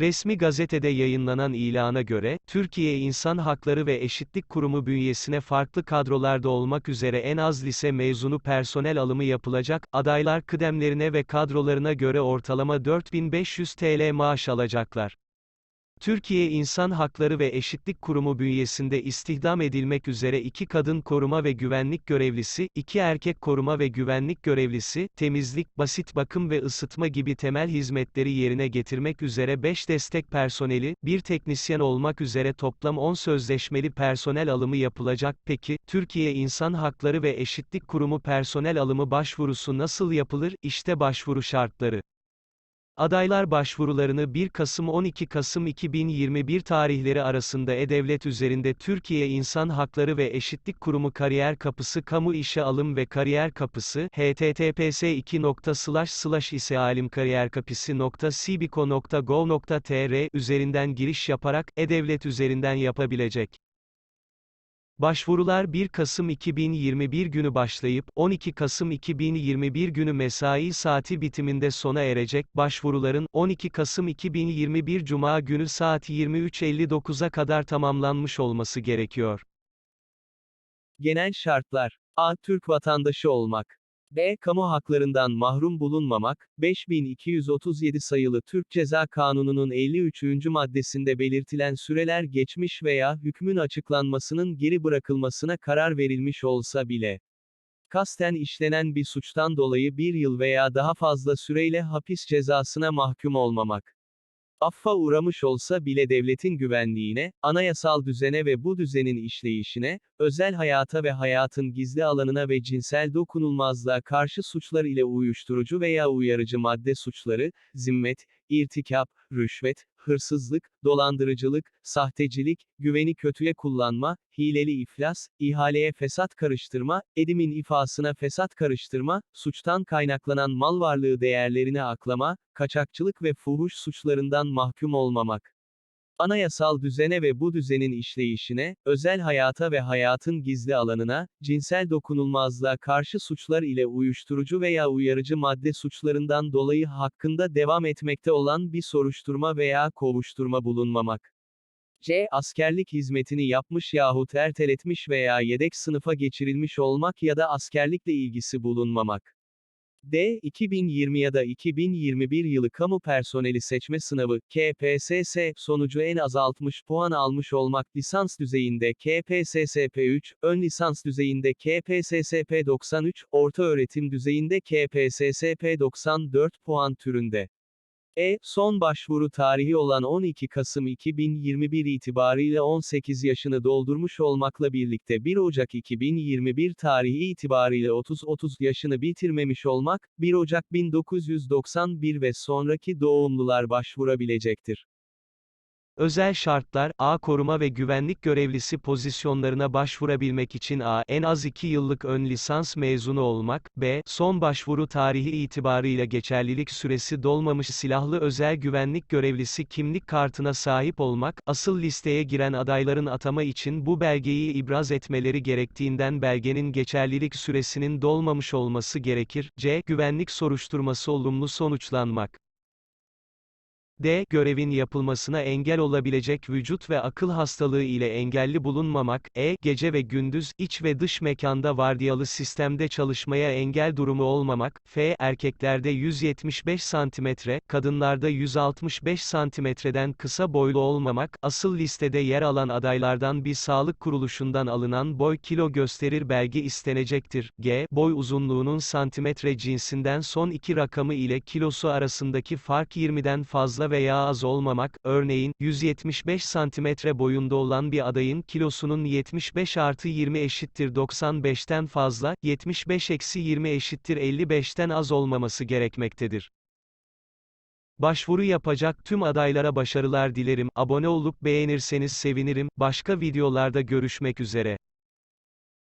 Resmi gazetede yayınlanan ilana göre, Türkiye İnsan Hakları ve Eşitlik Kurumu bünyesine farklı kadrolarda olmak üzere en az lise mezunu personel alımı yapılacak, adaylar kıdemlerine ve kadrolarına göre ortalama 4500 TL maaş alacaklar. Türkiye İnsan Hakları ve Eşitlik Kurumu bünyesinde istihdam edilmek üzere iki kadın koruma ve güvenlik görevlisi, iki erkek koruma ve güvenlik görevlisi, temizlik, basit bakım ve ısıtma gibi temel hizmetleri yerine getirmek üzere 5 destek personeli, bir teknisyen olmak üzere toplam 10 sözleşmeli personel alımı yapılacak. Peki, Türkiye İnsan Hakları ve Eşitlik Kurumu personel alımı başvurusu nasıl yapılır? İşte başvuru şartları. Adaylar başvurularını 1 Kasım-12 Kasım 2021 tarihleri arasında e-devlet üzerinde Türkiye İnsan Hakları ve Eşitlik Kurumu Kariyer Kapısı Kamu İşe Alım ve Kariyer Kapısı https isealimkariyerkapisi.sibiko.gov.tr üzerinden giriş yaparak e-devlet üzerinden yapabilecek. Başvurular 1 Kasım 2021 günü başlayıp, 12 Kasım 2021 günü mesai saati bitiminde sona erecek, başvuruların, 12 Kasım 2021 Cuma günü saat 23.59'a kadar tamamlanmış olması gerekiyor. Genel şartlar. A. Türk vatandaşı olmak. B. Kamu haklarından mahrum bulunmamak, 5237 sayılı Türk Ceza Kanunu'nun 53. maddesinde belirtilen süreler geçmiş veya hükmün açıklanmasının geri bırakılmasına karar verilmiş olsa bile, kasten işlenen bir suçtan dolayı bir yıl veya daha fazla süreyle hapis cezasına mahkum olmamak. Affa uğramış olsa bile devletin güvenliğine, anayasal düzene ve bu düzenin işleyişine, özel hayata ve hayatın gizli alanına ve cinsel dokunulmazlığa karşı suçlar ile uyuşturucu veya uyarıcı madde suçları, zimmet, irtikap, rüşvet, hırsızlık, dolandırıcılık, sahtecilik, güveni kötüye kullanma, hileli iflas, ihaleye fesat karıştırma, edimin ifasına fesat karıştırma, suçtan kaynaklanan mal varlığı değerlerine aklama, kaçakçılık ve fuhuş suçlarından mahkum olmamak. Anayasal düzene ve bu düzenin işleyişine, özel hayata ve hayatın gizli alanına, cinsel dokunulmazlığa karşı suçlar ile uyuşturucu veya uyarıcı madde suçlarından dolayı hakkında devam etmekte olan bir soruşturma veya kovuşturma bulunmamak. C. Askerlik hizmetini yapmış yahut erteletmiş veya yedek sınıfa geçirilmiş olmak ya da askerlikle ilgisi bulunmamak. D. 2020 ya da 2021 yılı kamu personeli seçme sınavı, KPSS, sonucu en az 60 puan almış olmak lisans düzeyinde KPSSP 3, ön lisans düzeyinde KPSSP 93, orta öğretim düzeyinde KPSSP 94 puan türünde. E, son başvuru tarihi olan 12 Kasım 2021 itibariyle 18 yaşını doldurmuş olmakla birlikte 1 Ocak 2021 tarihi itibariyle 30-30 yaşını bitirmemiş olmak, 1 Ocak 1991 ve sonraki doğumlular başvurabilecektir. Özel şartlar, A. Koruma ve güvenlik görevlisi pozisyonlarına başvurabilmek için A. En az 2 yıllık ön lisans mezunu olmak, B. Son başvuru tarihi itibarıyla geçerlilik süresi dolmamış silahlı özel güvenlik görevlisi kimlik kartına sahip olmak, asıl listeye giren adayların atama için bu belgeyi ibraz etmeleri gerektiğinden belgenin geçerlilik süresinin dolmamış olması gerekir, C. Güvenlik soruşturması olumlu sonuçlanmak. D. Görevin yapılmasına engel olabilecek vücut ve akıl hastalığı ile engelli bulunmamak, E. Gece ve gündüz, iç ve dış mekanda vardiyalı sistemde çalışmaya engel durumu olmamak, F. Erkeklerde 175 cm, kadınlarda 165 cm'den kısa boylu olmamak, asıl listede yer alan adaylardan bir sağlık kuruluşundan alınan boy kilo gösterir belge istenecektir. G. Boy uzunluğunun santimetre cinsinden son iki rakamı ile kilosu arasındaki fark 20'den fazla veya az olmamak, örneğin, 175 cm boyunda olan bir adayın kilosunun 75 artı 20 eşittir 95'ten fazla, 75 eksi 20 eşittir 55'ten az olmaması gerekmektedir. Başvuru yapacak tüm adaylara başarılar dilerim, abone olup beğenirseniz sevinirim, başka videolarda görüşmek üzere.